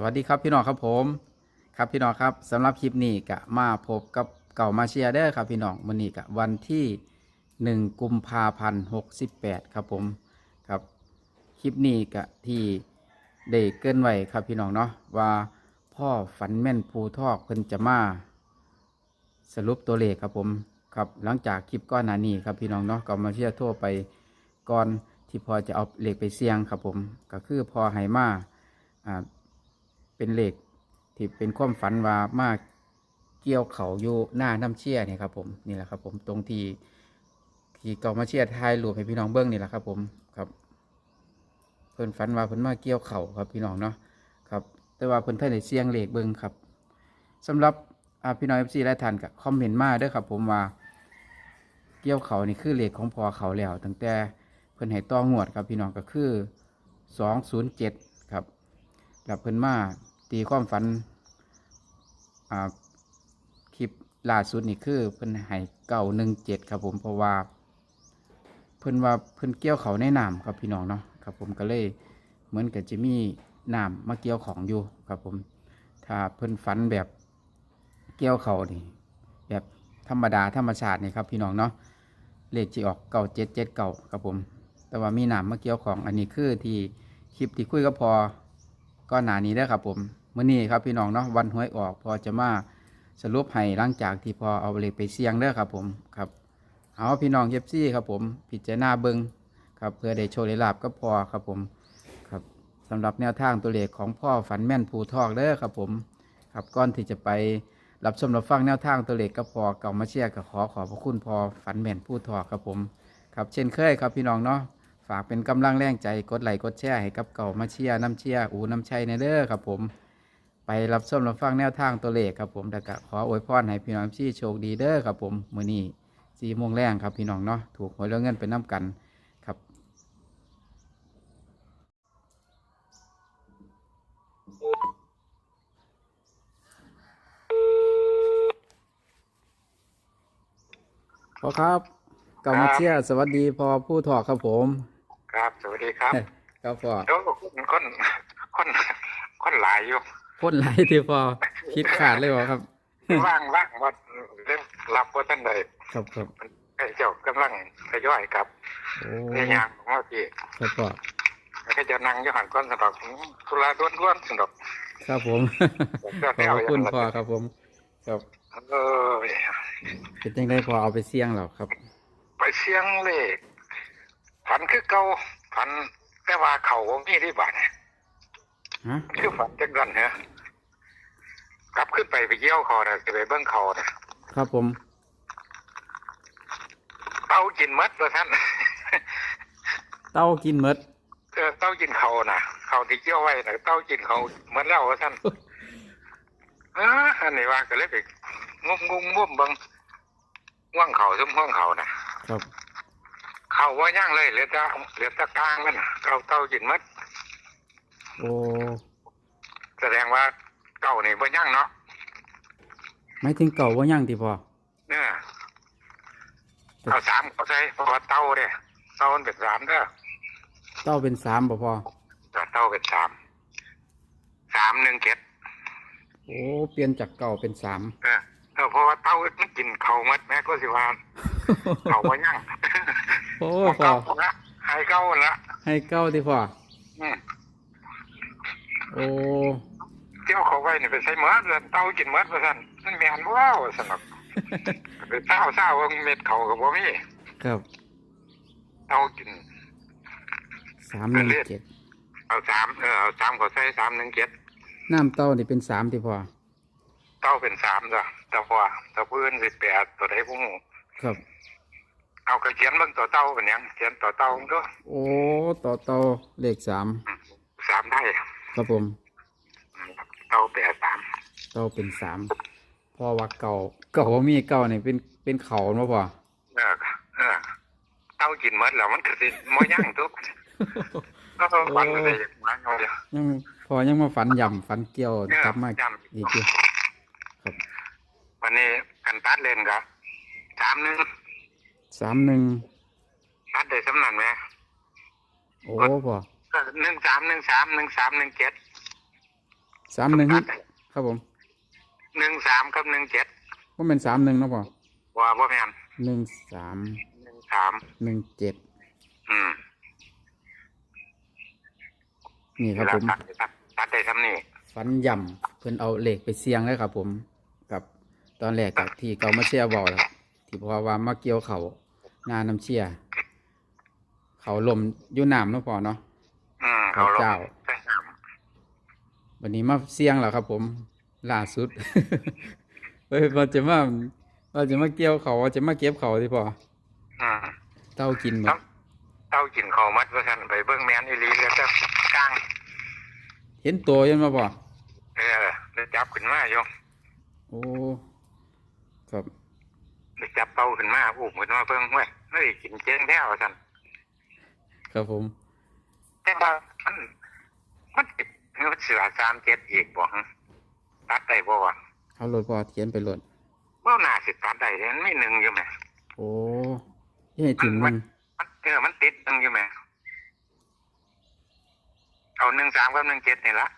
สวัสดีครับพี่น้องครับผม ครับพี่น้องครับสำหรับคลิปนี้ก็มาพบกับเก่ามาเชียร์เด้อครับพี่น้องวันนี้ก็วันที่ 1 กุมภาพันธ์68ครับผมครับคลิปนี้ก็ที่ได้เกินไว้ครับพี่น้องเนาะว่าพ่อฝันแม่นภูทอกเพิ่นจะมาสรุปตัวเลขครับผมครับหลังจากคลิปก้อนหน้านี้ครับพี่น้องเนาะเก่ามาเชียร์ทั่วไปก่อนที่พอจะเอาเลขไปเสี่ยงครับผม ก็คือพอไหมาอ่า เป็นเหล็กที่เป็นความฝันว่ามากเกี่ยวเขาอยู่หน้าน้ำเชี่ยเนี่ยครับผมนี่แหละครับผมตรงที่ที่เก่ามาเชี่ยทายรูปให้พี่น้องเบิ้งนี่แหละครับผมครับเพิ่นฝันว่าเพิ่นมาเกี่ยวเขาครับพี่น้องเนาะครับ แต่ว่าเพิ่นท่านได้เสียงเหล็กเบิ้งครับสำหรับพี่น้องเอฟซีและท่านก็คอมเมนต์มาด้อครับ ผมว่าเกี่ยวเขานี่คือเหล็กของพอเขาแล้ว ตั้งแต่เพิ่นให้ต้องวดครับพี่น้องก็คือสองศูนย์เจ็ดครับแล้วเพิ่นมา ตีความฝันคลิปล่าสุดนี่คือเพิ่นให้เก่าหนึ่งเจ็ดครับผมเพราะว่า เพิ่นว่าเพิ่นเกี่ยวเขาในน้ำครับพี่น้องเนาะครับผมก็เลยเหมือนกับจะมีน้ำมาเกี่ยวของอยู่ครับผม ถ้าเพิ่นฝันแบบเกี่ยวเขานี่แบบธรรมดาธรรมชาตินี่ครับพี่น้องเนาะเลขจีออกเก่าเจ็ดเจ็ดเก่าครับผม แต่ว่ามีน้ำมาเกี่ยวของอันนี้คือที่คลิปที่คุยก็พอ ก็หนานี้ได้อครับผมเมื้อนี้ครับพี่น้องเนาะวันหวยออก พอจะมาสรุปให้หลังจากที่พอเอาเลขไปเสี่ยงเด้อครับผมครับเอาพี่น้องเย็บซี่ครับผมพิดใจารณาเบิงครับเพื่อได้โชว์ได้ลาบก็พอครับผมครับสำหรับแนวทางตัวเลขของพ่อฝันแม่นภูทอกเด้อครับผมครับก่อนที่จะไปรับชมรับฟังแนวทางตัวเลขก็พอเก่ามาเชียร์ก็ขอขอบพระคุณพอฝันแม่นภูทอกครับผม ครับเช่นเคยครับพี่น้องเนาะ ฝากเป็นกำลังแรงใจกดไลค์กดแชร์ให้กับเก่ามาเชียร์น้ำเชียร์อูน้ำชัยในเด้อครับผมไปรับชมรับฟังแนวทางตัวเลขครับผมแต่ก็ขออวยพรให้พี่น้องที่โชคดีเด้อครับผมมือนี้สี่โมงแรงครับพี่น้องเนาะถูกหวยแล้วเงินเป็นน้ำกันครับ พอครับก่ามาเชียร์สวัสดีพอผู้ถอกครับผม ครับ สวัสดีครับครับพอโอ้คนคนคนคนหลายอยู่พ่นไหลายที่พอคิดขาดเลยวะครับว่างว่างว่าเรื่องรับว่าท่านใดครับครับไอ้เจ้ากำลังทยอยครับโอ้พยายามของว่าพี่ครับพอแล้วก็จะนั่งอยู่หันก้อนสำหรับธุระล้วนๆสำหรับครับผมก็ขอบพระคุณพอครับผม ครับเออเป็นยังไงพอเอาไปเสี่ยงหรอครับ ไปเสียงเลข ฝันคือเก่าฝันแต่ว่าเขาบ่มีที่บ้านฮะคือฝันจังกันเหรอกลับขึ้นไปไปเยี่ยวเขาน่ะจะไปเบิ้งเขาน่ะครับผมเต้ากินมัดว่าท่านเต้ากินหมดเออเต้ากินเขาน่ะเขาที่เกี่ยวไว้น่ะเต้ากินเขาเหมือนแล้วว่าท่านเอออันนี้ว่าก็เลยไปงุ้มงุ้มงุ้มเบังว่างเขาซุ่มห้องเขาน่ะครับ เขาว่าย่างเลยเหลือแต่เหลือแต่กลางมันน่ะเต้าเต้ากินมัดโอ้แสดงว่าเก่านี่ว่าย่างเนาะไม่ถึงเก่าว่ายังที่พอเนี่ยเอาสามเขาใช้เพราะว่าเต้าเนี่ยเต้ามันเป็นสามเด้อเต้าเป็นสามบ่พอแต่เต้าเป็นสามสามหนึ่งเจ็ดโอ้เปลี่ยนจากเก่าเป็นสามเออเออเพราะว่าเต้ามันกินเขามัดแม่ก็สิว่าเขาว่าย่าง โอ้ของพอเก่าหมดละหายเก่าหมดละให้เก้าที่พออืมโอ้เจ้าเขาไว้นี่ไปใส่เมือดแล้วเต้ากินเมือดว่าสั่นมันแมนว้าวสนุกไปเต้าเศร้าว่าเม็ดเขากับบ่มีครับเต้ากิน สามหนึ่งเจ็ดเอาสามเออเอาสามเขาใส่สามหนึ่งเจ็ดน้ำเต้านี่เป็นสามที่พอเต้าเป็นสามจ้ะแต่พอแต่พื้นสิบแปดตัวใดพวกหมูครับ เอากระเขียนเบิ่งตัวเต้าเป็นหยังเขียนตัวเต้ามันก็โอ้ต่อเต้าเลขสามสามได้ครับผม อืมเต้าแปดสามเต้าเป็นสามพอว่าเก่าเก่าว่ามีเก่านี่เป็นเป็นเขาเนาะพอเออเออเต้ากินเมือดแล้วมันก็สิมย่างทุกก็ฟันก็ได้อย่างนั้นเอาเลยยังพอยังมาฝันย่ำฝันเกี่ยวเออกลับมาย้อีกอยู่ำวันนี้กันตัดเล่นกับสามหนึ่ง สามหนึ่งตัดได้สำนันไหมโอ้พอก็หนึ่งสามหนึ่งสามหนึ่งสามหนึ่งเจ็ดสามหนึ่งครับผมหนึ่งสามกับหนึ่งเจ็ดว่าเป็นสามหนึ่งเนาะพ่อว่าว่าแม่นหนึ่งสามหนึ่งสามหนึ่งเจ็ดอืมนี่ครับผมตัดตัดตัดได้ทำนี่ฟันย่ำเพิ่นเอาเหล็กไปเสียงเลยครับผมกับตอนแรกกับที่เกามาเชียร์บอลครับ ที่พอว่ามาเกี่ยวเขางานน้ำเชียร์เขาลมอยู่น้ำเนาะพ่อเนาะอืมเขาลงเจ้าใส่น้วันนี้มาเสียงแล้วครับ ผมล่าสุดเฮ้ยว่าจะมาว่าจะมาเกี่ยวเขาว่าจะมาเก็บเขาที่พ่อำอืมเต้ากินหมครัดบเต้ากินเขามัดว่าท่านไปเบิ้งแมนอีหลีแล้วจะกลาง เห็นตัวยังมาพ่อเออเลยจับขึ้นมาโยมโอ้ครับ เลยจับเต้าขึ้นมาอุ้มขึ้นมาเบิ้งเว้ยเฮ้ยกินเจ๊งแล้วท่านครับผม แต่ว่ามันมันติดเงือเสือสามเจ็ดอีกบ่ฮะตัดได้บ่วะเอารถพ่อเขียนไปรถว่าน่าสิตัดได้เลยมันไม่หนึ่งอยู่ไหมโอ้ยให้ถึงมันมันเออมันติดหนึ่งอยู่ไหมเอาหนึ่งสามกับหนึ่งเจ็ดนี่ละ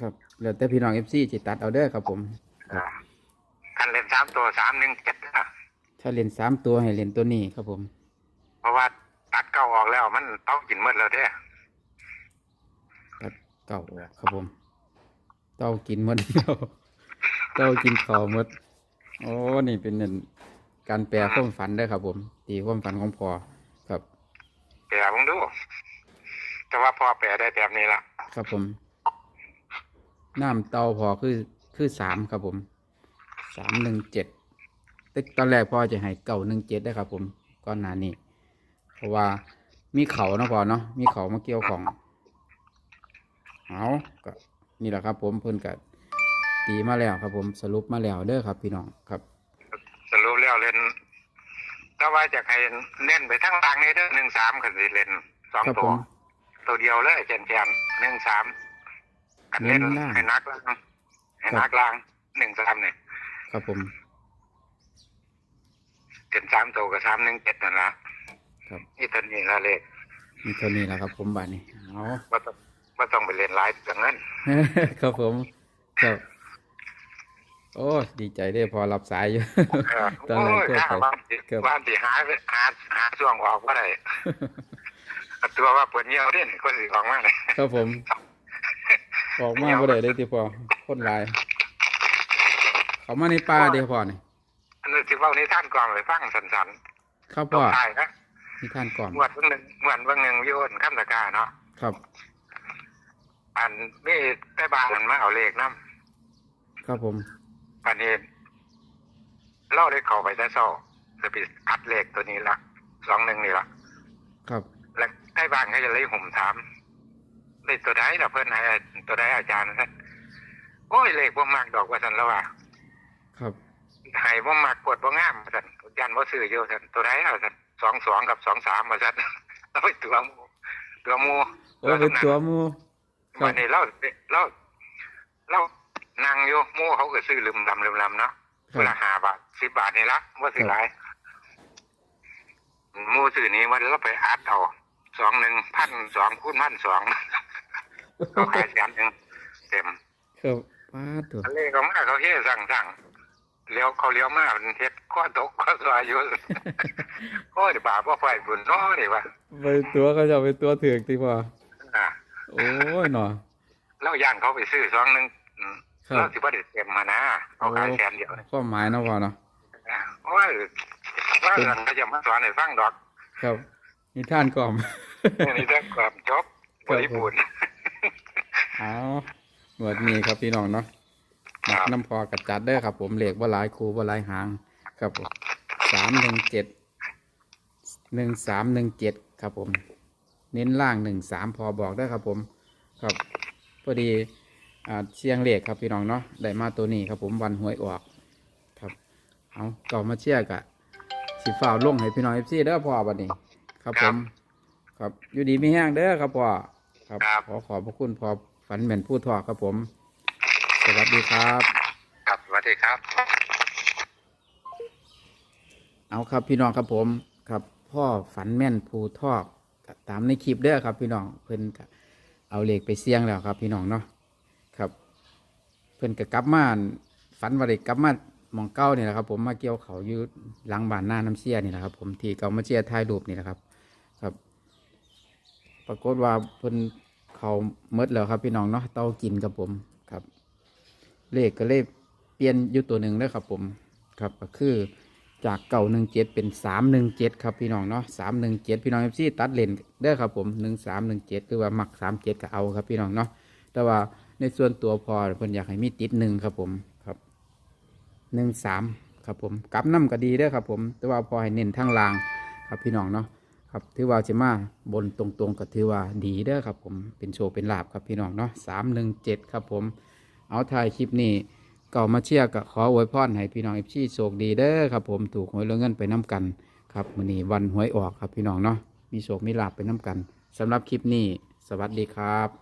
ครับเหลือแต่พี่น้องเอฟซีจิตัดเอาเด้อครับผม อ่าคันเล่นสามตัวสามหนึ่งเจ็ดนะ ถ้าเล่นสามตัวให้เล่นตัวนี้ครับผม เพราะว่าตัดเก้าออกแล้วมันต้องกินหมดแล้วเด้ตัดเก่าออกครับผม เต้ากินหมดเดียวเต้ากินข้าวหมดโอ้นี่เป็นนั่นการแปลความฝันได้อครับ ผม ตีความฝันของพอครับแปลมึงดู แต่ว่าพอแปลได้แบบนี้ละครับผมน้ำเต้าพอคือคือสามครับผมสามหนึ่งเจ็ด แต่ตอนแรกพ่อจะให้เก่าหนึ่งเจ็ดได้ครับ ผมก่อนหน้านี้เพราะว่ามีเขาเนาะพอเนาะมีเขามาเกี่ยวของเอาก็นี่แหละครับ ผมเพิ่นกัตีมาแล้วครับ ผมสรุปมาแล้วเด้อครับ พี่น้องครับ สรุปแล้วเล่นถ้าว่าจะให้เน้นไปทั้งล่างนี่เด้อหนึ่งสามขันสิเล่นสองครับตัผว ม ตัวเดียวเลยแจนแจนหนึ่งสามกันเล่นเน้นล่าง ให้นักล่างให้นักล่างหนึ่งสามเนี่ยครับผม เป็นสามตัวกับสามหนึ่งเจ็ดนั่นละครับนี่ตอนนี้ละเลขมีเท่านี้แหละครับ ผมบาดนี้เอาว่าต้องว่าต้องไปเล่นไลฟ์กับเงินครับผมครับโอ้ยดีใจได้อพอรับสายอยู่เออตอนแรกโอ้ยก็ถ้าไปว่าสิครับว่าสิหาหาหาช่วงออกว่าได้ตัวว่าปวดเยี่ยวเด่นคนสิออกมาเลยครับผม ออกมาบ่ได้เลยที่พอคนหลาย เขามาในป่าเด้อพอนี่ อันนี้ที่เว่านี่ท่านกองเลยฟังสันครับๆพ่อตายนะนี่ท่านก่อนงวดเบางหนึ่งงวดเบางหนึ่งโยนข้ามตะกร้าเนาะครับอันนี่ใต้บ้านมันมาเอาเลขน้ครับผมำอันนี้เล่าได้เข้าไปแต่เศร้าจะไปอัดเลขตัวนี้ละสองหนึ่งนี่ละครับ แล้วใต้บ้านเขาจะเลยห่มถามเลขตัวใดล่ะเพื่อนให้ตัวใดอาจารย์ท่านโอ้ยเลขว่ามากดอกว่าสันแล้วว่าครับ ให้ว่ามากกดว่างามว่าสันยันว่าซื้อเยอะสันตัวใดเอาสันสองสองกับสองสามมาสันแล้วไปตัวหมูตัวหมูโอ้เป็นตัวหมูครัวับนนี้เราเราเรานั่งอยู่หมูเขาก็ซื้อลืมลำลืมลำเนาะครัเวบลาหาบาทสิบบาทนี่ละว่าสิหลายหมูซื้อนี้วันเราไปอัดเอาสองหนึ่งพันสองคูณพันสองเขาขายแสนหนึ่งเต็มครับป้าดตัวทะเลก็มาเขาเฮ้สั่งสั่ง เลี้ยวเขาเลี้ยวมาเป็นเท็ดข้อตกข้อซอยอยู่โอ้ยบาปว่าไฟบุญน้อนี่วะไปตัวเขาจะเอาไปตัวถือกที่พออ่าโอ้ยหนอแล้วย่านเขาไปซื้อสองหนึ่งอืมครับเราสิว่าเด็ดเต็มมานะเขาขายแสนเดียวความหมายเนาะพอเนาะโอ้ยว่าเงินเขาจะมาสอนให้ฟังดอก ครับนี่ท่านกล่อมนี่ถ้าความจบบริบูรณ์เอาหนวดมีครับพี่น้องเนาะ หนักน้ำพอกัดจัดได้อครับ ผมเหล็กว่าหลายคูว่าหลายหาง ครับผมสามหนึ่งเจ็ดหนึ่งสามหนึ่งเจ็ดครับผม เน้นล่างหนึ่งสามพอบอกได้อครับผม ครับพอดีอ่าเชียงเหล็กครับพี่น้องเนาะได้มาตัวนี้ครับผมวันหวยออก ครับเอาเก่ามาเชียร์กะสีฟ้าวลงให้พี่น้องเอฟซีเด้อพอบัดนี้ ครับผม ครับอยู่ดีไม่แห้งเด้อครับพ่อครับครับขอขอบพระคุณพอฝันเหม็นผู้ทอครับผม สวัสดีครับ ครับสวัสดีครับ เอาครับพี่น้องครับผมครับพ่อฝันแม่นภูทอกก็ตามในคลิปเด้อครับ พี่น้องเพิ่นก็เอาเหล็กไปเสี่ยงแล้วครับ พี่น้องเนาะครับพิ่นก็กลับมาฝันว่าได้กลับมาหมองเก้านี่แหละครับ ผมมาเกี่ยวเขาอยู่หลังบ้านหน้าน้ำเชี่ยนี่แหละครับ ผมที่เก่ามาเชี่ยถ่ายรูปนี่แหละครับ ครับ ปรากฏว่าเพิ่นเขาเมดแล้วครับ พี่น้องเนาะเต้ากินครับผมครับ เลขก็เลขเปลี่ยนอยู่ตัวหนึ่งเลยครับผมครับก็คือจากเก่าหนึ่งเจ็ดเป็นสามหนึ่งเจ็ดครับพี่น้องเนาะสามหนึ่งเจ็ดพี่น้องเอฟซีตัดเลนเด้อครับผมหนึ่งสามหนึ่งเจ็ดคือว่าหมักสามเจ็ดก็เอาครับพี่น้องเนาะแต่ว่าในส่วนตัวพอเพิ่นอยากให้มีติดหนึ่งครับผมครับหนึ่งสามครับผมกลับน้ำก็ดีเด้อครับผม แต่ว่าพอให้เน้นทางลางครับพี่น้องเนาะครับถือว่าจะมาบนตรงๆก็ถือว่าดีเด้อครับผมเป็นโชว์เป็นลาบครับพี่น้องเนาะสามหนึ่งเจ็ดครับผม เอาถ่ายคลิปนี้เก่ามาเชียร์กับขออวยพรให้พี่น้องเอฟซีโชคดีเด้อครับผมถูกหวยเรื่องเงินไปน้กันครับมื้อนี้วันหวยออกครับพี่น้องเนาะมีโชคมีลาบไปน้กันสำหรับคลิปนี้ สวัสดีครับ